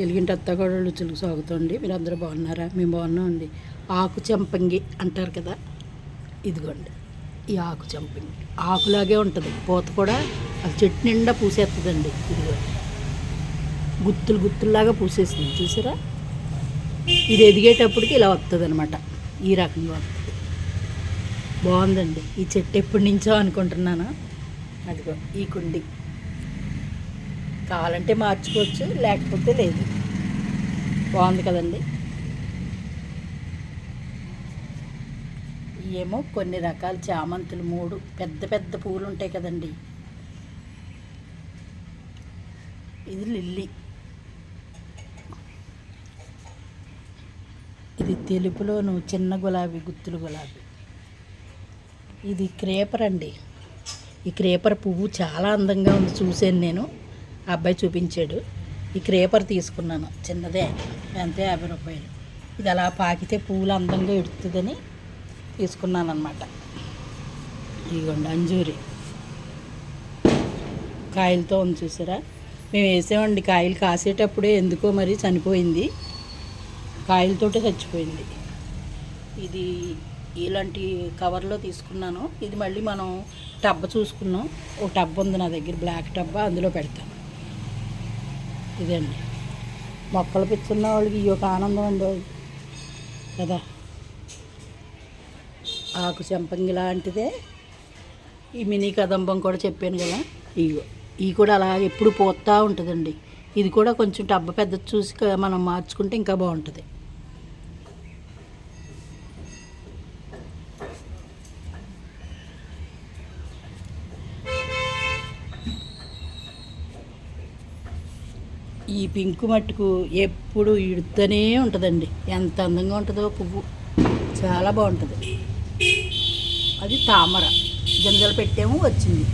తెలుగింటి అత్తగాడు రుచులకు సాగుతుంది మీరు అందరూ బాగున్నారా? మేము బాగున్నామండి. ఆకు చెంపంగి అంటారు కదా? ఇదిగోండి. ఈ ఆకు చెంపంగి. ఆకులాగే ఉంటుంది. పూత కూడా అది చెట్టు నిండా పూసేస్తుందండి ఇదిగోండి. గుత్తులు గుత్తుల్లాగా పూసేస్తుంది. చూసారా? ఇది ఎదిగేటప్పటికి ఇలా వస్తుంది అనమాట ఈ రకంగా వస్తుంది బాగుందండి. ఈ చెట్టు ఎప్పటి నుంచో అనుకుంటున్నాను? అదిగో ఈ కుండి. కావాలంటే మార్చుకోవచ్చు లేకపోతే లేదు. బాగుంది కదండి. ఏమో కొన్ని రకాల చామంతులు మూడు పెద్ద పెద్ద పూలు ఉంటాయి కదండి. ఇది లిల్లీ. ఇది తెలుపులోను చిన్న గులాబీ గుత్తులు గులాబీ. ఇది క్రేపర్ అండి. ఈ క్రేపర్ పువ్వు చాలా అందంగా ఉంది చూశాను నేను. ఆ అబ్బాయి చూపించాడు. ఈ క్రేపర్ తీసుకున్నాను. చిన్నదే. అంతే యాభై రూపాయలు. ఇది అలా పాకితే పువ్వులు అందంగా ఎడుతుందని తీసుకున్నాను అనమాట ఇదిగోండి అంజూరి. కాయలతో ఉంది చూసారా? మేము వేసామండి. కాయలు కాసేటప్పుడే ఎందుకో మరి చనిపోయింది. కాయలతోటే చచ్చిపోయింది. ఇది ఇలాంటి కవర్లో తీసుకున్నాను. ఇది మళ్ళీ మనం టబ్బ చూసుకున్నాం. ఒక టబ్ ఉంది నా దగ్గర. బ్లాక్ టబ్బ అందులో పెడతాను. ఇదండి. మొక్కలు పెంచున్న వాళ్ళకి ఈ ఒక ఆనందం అండి కదా? ఆకు చెంపంగి లాంటిదే. ఈ మినీ కదంబం కూడా చెప్పాను కదా? ఇగో ఈ కూడా అలా ఎప్పుడు పోతూ ఉంటుందండి. ఇది కూడా కొంచెం టబ్బ పెద్ద చూసి మనం మార్చుకుంటే ఇంకా బాగుంటుంది. ఈ పింక్ మట్టుకు ఎప్పుడు ఇడుతూనే ఉంటుందండి. ఎంత అందంగా ఉంటుందో పువ్వు. చాలా బాగుంటుంది. అది తామర. గింజలు పెట్టాము వచ్చింది.